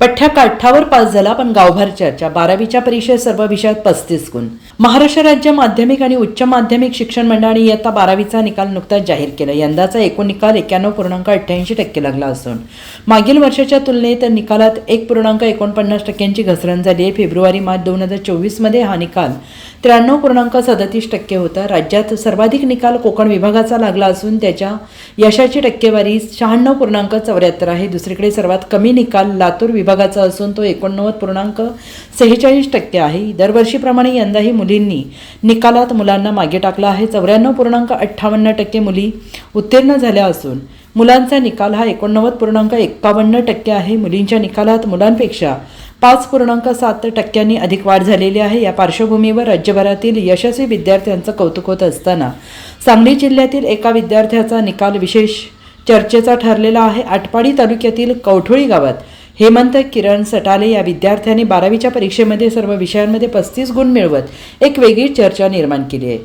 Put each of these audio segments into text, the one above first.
पठ्या काठावर पास झाला पण गावभरच्या बारावीच्या परीक्षेत सर्व विषयात पस्तीस गुण. महाराष्ट्र राज्य माध्यमिक आणि उच्च माध्यमिक शिक्षण मंडळाने इयत्ता बारावीचा निकाल नुकताच जाहीर केला. यंदाचा एकूण निकाल एक्याण्णव पूर्णांक अठ्ठ्याऐंशी टक्के लागला असून मागील वर्षाच्या तुलनेत निकालात एक पूर्णांक एकोणपन्नास टक्क्यांची घसरण झाली आहे. फेब्रुवारी मार्च दोन हजार चोवीसमध्ये हा निकाल त्र्याण्णव पूर्णांक सदतीस टक्के होता. राज्यात सर्वाधिक निकाल कोकण विभागाचा लागला असून त्याच्या यशाची टक्केवारी शहाण्णव पूर्णांक चौऱ्याहत्तर आहे. दुसरीकडे सर्वात कमी निकाल लातूर विभागाचा असून तो एकोणनव्वद पूर्णांक सेहेचाळीस टक्के आहे. दरवर्षीप्रमाणे यंदाही मुलींनी निकालात मुलांना मागे टाकला आहे. चौऱ्याण्णव पूर्णांक अठ्ठावन्न टक्के मुली उत्तीर्ण झाल्या असून मुलांचा निकाल हा एकोणनव्वद पूर्णांक एक्कावन्न टक्के आहे. मुलींच्या निकालात मुलांपेक्षा पाच पूर्णांक सात टक्क्यांनी अधिक वाढ झालेली आहे. या पार्श्वभूमीवर राज्यभरातील यशस्वी विद्यार्थ्यांचं कौतुक होत असताना सांगली जिल्ह्यातील एका विद्यार्थ्याचा निकाल विशेष चर्चेचा ठरलेला आहे. आटपाडी तालुक्यातील कवठोळी गावात हेमंत किरण सटाले या विद्यार्थ्यांनी बारावीच्या परीक्षेमध्ये सर्व विषयांमध्ये पस्तीस गुण मिळवत एक वेगळी चर्चा निर्माण केली आहे.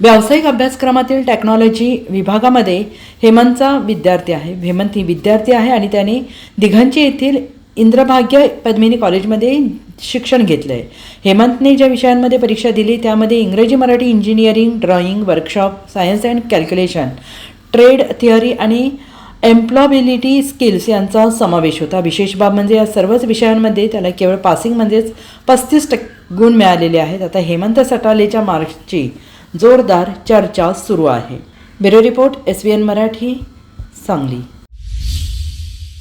व्यावसायिक अभ्यासक्रमातील टेक्नॉलॉजी विभागामध्ये हेमंतचा विद्यार्थी आहे. हेमंत ही विद्यार्थी आहे आणि त्याने दिघांची येथील इंद्रभाग्य पद्मिनी कॉलेजमध्ये शिक्षण घेतलं आहे हेमंतने ज्या विषयांमध्ये परीक्षा दिली त्यामध्ये इंग्रजी Marathi engineering drawing workshop science and calculation trade theory आणि एम्प्लॉबिलिटी स्किल्स यांचा समावेश होता. विशेष बाब म्हणजे या सर्वच विषयांमध्ये त्याला केवळ पासिंग म्हणजेच पस्तीस टक्के गुण मिळालेले आहेत. आता हेमंत सटालेच्या मार्क्सची जोरदार चर्चा सुरू आहे. Bureau report S V N Marathi Sangli.